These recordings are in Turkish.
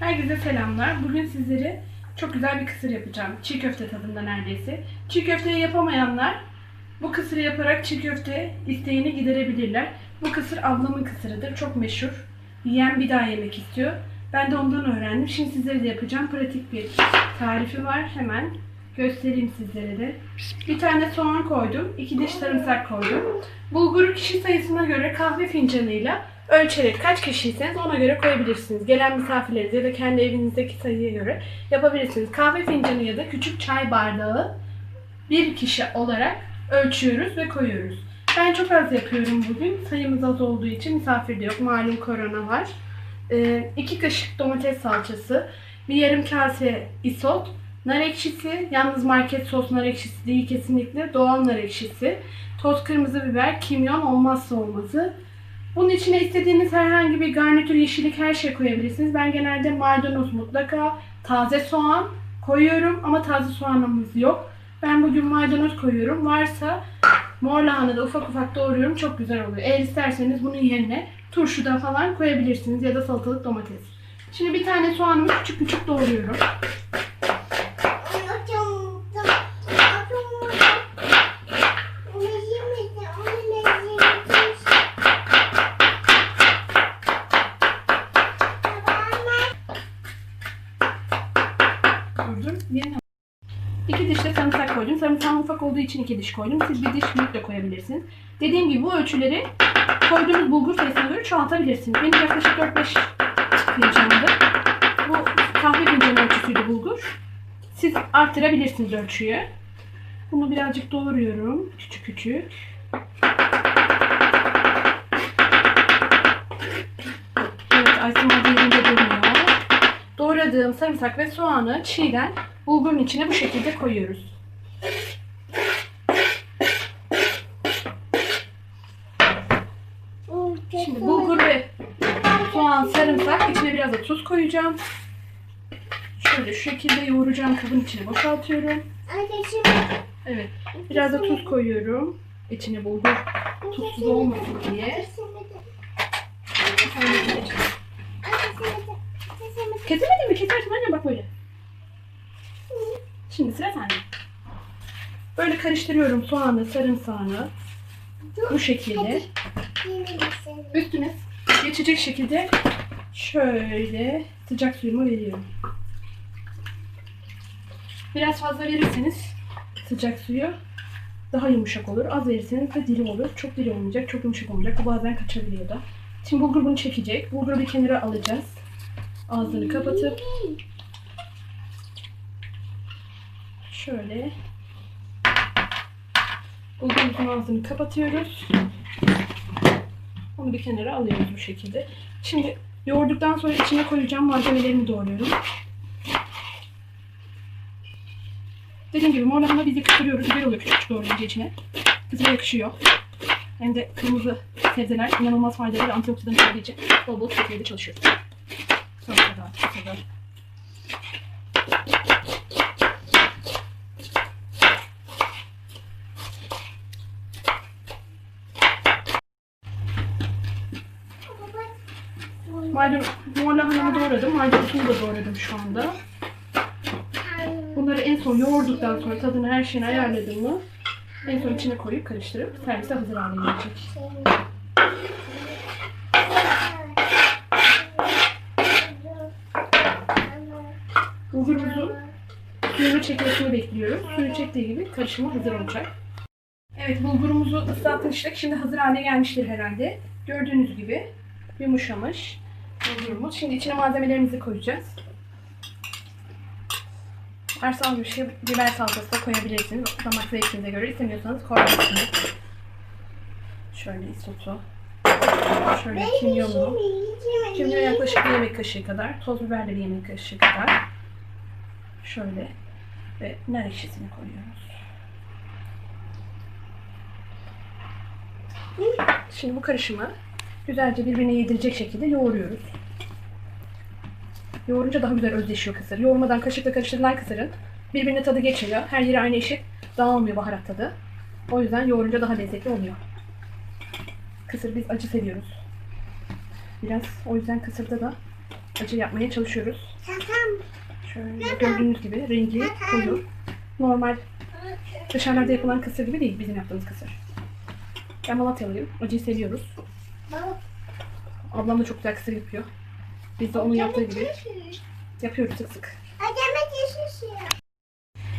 Herkese selamlar. Bugün sizlere çok güzel bir kısır yapacağım. Çiğ köfte tadında neredeyse. Çiğ köfteyi yapamayanlar bu kısırı yaparak çiğ köfte isteğini giderebilirler. Bu kısır ablamın kısırıdır. Çok meşhur. Yiyen bir daha yemek istiyor. Ben de ondan öğrendim. Şimdi sizlere de yapacağım. Pratik bir tarifi var. Hemen göstereyim sizlere de. Bir tane soğan koydum. iki diş sarımsak koydum. Bulguru kişi sayısına göre kahve fincanıyla ölçerek kaç kişiyseniz ona göre koyabilirsiniz. Gelen misafirlerinize ya da kendi evinizdeki sayıya göre yapabilirsiniz. Kahve fincanı ya da küçük çay bardağı bir kişi olarak ölçüyoruz ve koyuyoruz. Ben çok az yapıyorum bugün. Sayımız az olduğu için misafir de yok. Malum korona var. 2 kaşık domates salçası, bir yarım kase isot, nar ekşisi, yalnız market sos nar ekşisi değil kesinlikle, doğal nar ekşisi, toz kırmızı biber, kimyon olmazsa olmazı. Bunun içine istediğiniz herhangi bir garnitür, yeşillik her şey koyabilirsiniz. Ben genelde maydanoz mutlaka, taze soğan koyuyorum ama taze soğanımız yok. Ben bugün maydanoz koyuyorum. Varsa mor lahana da ufak ufak doğruyorum. Çok güzel oluyor. Eğer isterseniz bunun yerine turşu da falan koyabilirsiniz ya da salatalık domates. Şimdi bir tane soğanımı küçük küçük doğruyorum. Ufak olduğu için iki diş koydum. Siz bir diş büyük de koyabilirsiniz. Dediğim gibi bu ölçüleri koyduğunuz bulgur sayısına göre çoğaltabilirsiniz. Benim yaklaşık 4-5 fincandı. Bu kahve fincanı ölçüsüydü bulgur. Siz arttırabilirsiniz ölçüyü. Bunu birazcık doğruyorum. Küçük küçük. Evet, Hadi yerinde durmuyor. Doğradığım sarımsak ve soğanı çiğden bulgurun içine bu şekilde koyuyoruz. Şimdi bulgur ve sarımsak içine biraz da tuz koyacağım. Şöyle şu şekilde yoğuracağım kabın içine boşaltıyorum. Evet. Biraz da tuz koyuyorum. İçine bulgur tuzsuz olmasın diye. Kesemedin mi? Kesersin anne bak böyle. Şimdi sıra sende. Böyle karıştırıyorum soğanı, sarımsağını. Bu şekilde. Üstüne geçecek şekilde şöyle sıcak suyumu veriyorum. Biraz fazla verirseniz sıcak suyu daha yumuşak olur. Az verirseniz de diri olur. Çok diri olmayacak, çok yumuşak olmayacak. Bu bazen kaçabiliyor da. Şimdi bulgur bunu çekecek. Bulguru bir kenara alacağız. Ağzını kapatıp şöyle bulgurumuzun ağzını kapatıyoruz. Onu bir kenara alıyoruz bu şekilde. Şimdi yoğurduktan sonra içine koyacağım malzemelerimi doğruyorum. Dediğim gibi mor lahana biz de kıstırıyoruz. Güzel oluyor küçük doğrayınca içine. Kızıma yakışıyor. Hem de kırmızı sebzeler inanılmaz faydalı ve antioksidan olduğu için bol bol tüketmeye çalışıyoruz. Sonra da sonra. Maydanoz, mor lahanamı doğradım. Maydanozunu da doğradım şu anda. Bunları en son yoğurduktan sonra tadını her şeyini ayarladım mı en son içine koyup karıştırıp servise hazır hale gelecek. Bulgurumuzun suyunu çekmesini bekliyoruz. Suyu çektiği gibi karışımı hazır olacak. Evet bulgurumuzu ıslatmıştık. Şimdi hazır hale gelmiştir herhalde. Gördüğünüz gibi yumuşamış bulgurumuz. Şimdi içine malzemelerimizi koyacağız. Varsa bir şey biber salçası da koyabilirsiniz. Damak zevkinize göre istemiyorsanız koyabilirsiniz. Şöyle isotu. Şöyle kimyonu. Kimyon yaklaşık bir yemek kaşığı kadar. Toz biber de bir yemek kaşığı kadar. Şöyle. Ve nar ekşisini koyuyoruz. Şimdi bu karışımı güzelce birbirine yedirecek şekilde yoğuruyoruz. Yoğurunca daha güzel özleşiyor kısır. Yoğurmadan kaşıkla karıştırılan kısırın birbirine tadı geçmiyor. Her yeri aynı eşit dağılmıyor baharat tadı. O yüzden yoğurunca daha lezzetli oluyor. Kısır biz acı seviyoruz. Biraz o yüzden kısırda da acı yapmaya çalışıyoruz. Şöyle gördüğünüz gibi rengi koyu. Normal dışarılarda yapılan kısır gibi değil bizim yaptığımız kısır. Ben Malatyalıyım. Acıyı seviyoruz. Ablam da çok güzel kısır yapıyor. Biz de onun yaptığı gibi yapıyoruz sık sık.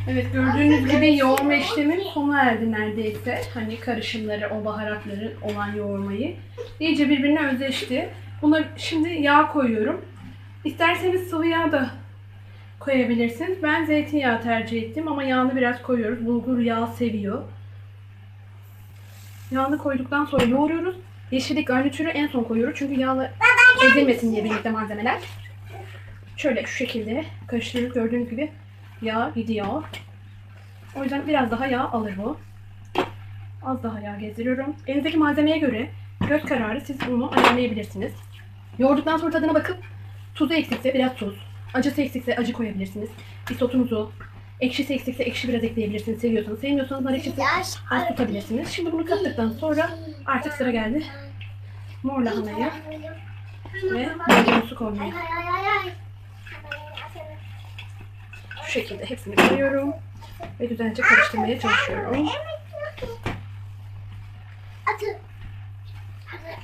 Evet gördüğünüz gibi yoğurma işlemim sona erdi neredeyse. Hani karışımları, o baharatları olan yoğurmayı. İyice birbirine özleşti. Buna şimdi yağ koyuyorum. İsterseniz sıvı yağ da koyabilirsiniz. Ben zeytinyağı tercih ettim ama yağını biraz koyuyoruz. Bulgur yağı seviyor. Yağını koyduktan sonra yoğuruyoruz. Yeşillik garnitürü en son koyuyoruz. Çünkü yağlı ezilmesin diye birlikte malzemeler. Şöyle şu şekilde karıştırıyoruz. Gördüğünüz gibi yağ gidiyor. O yüzden biraz daha yağ alır bu. Az daha yağ gezdiriyorum. Elinizdeki malzemeye göre göz kararı siz bunu ayarlayabilirsiniz. Yoğurduktan sonra tadına bakıp tuzu eksikse biraz tuz, acısı eksikse acı koyabilirsiniz. Isotunuzu, ekşisi eksikse ekşi biraz ekleyebilirsiniz seviyorsanız. Sevmiyorsanız nar ekşisi az tutabilirsiniz. Şimdi bunu kattıktan sonra artık sıra geldi mor lahanayı ve maydanozu koymaya. Ay ay ay ay. Şu şekilde hepsini koyuyorum ve güzelce karıştırmaya çalışıyorum.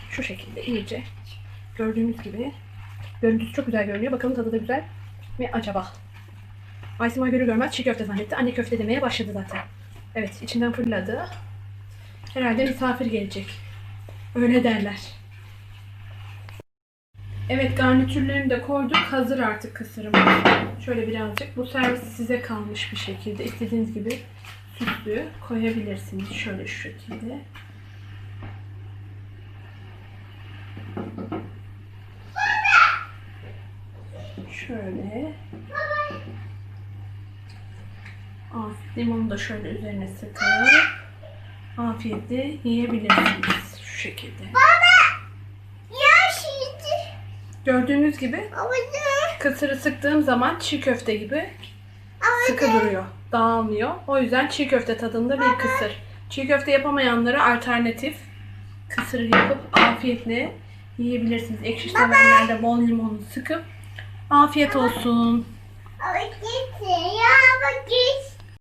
Şu şekilde iyice gördüğünüz gibi görüntüsü çok güzel görünüyor. Bakalım tadı da güzel mi acaba? Aysima görür görmez çiğ köfte zannetti. Anne köfte demeye başladı zaten. Evet içinden fırladı. Herhalde misafir gelecek. Öyle derler. Evet garnitürlerini de koyduk. Hazır artık kısırımız. Şöyle birazcık. Bu servis size kalmış bir şekilde. istediğiniz gibi süslü koyabilirsiniz. Şöyle şu şekilde. Şöyle. Afiyet. Limonu da şöyle üzerine sıkıp afiyetle yiyebilirsiniz. Şu şekilde. Ya şimdi. Gördüğünüz gibi kısırı sıktığım zaman çiğ köfte gibi sıkı duruyor. Dağılmıyor. O yüzden çiğ köfte tadında bir kısır. Çiğ köfte yapamayanlara alternatif kısır yapıp afiyetle yiyebilirsiniz. Ekşi sevenler de bol limonu sıkıp afiyet olsun. Baba gitti. Ya baba gitti.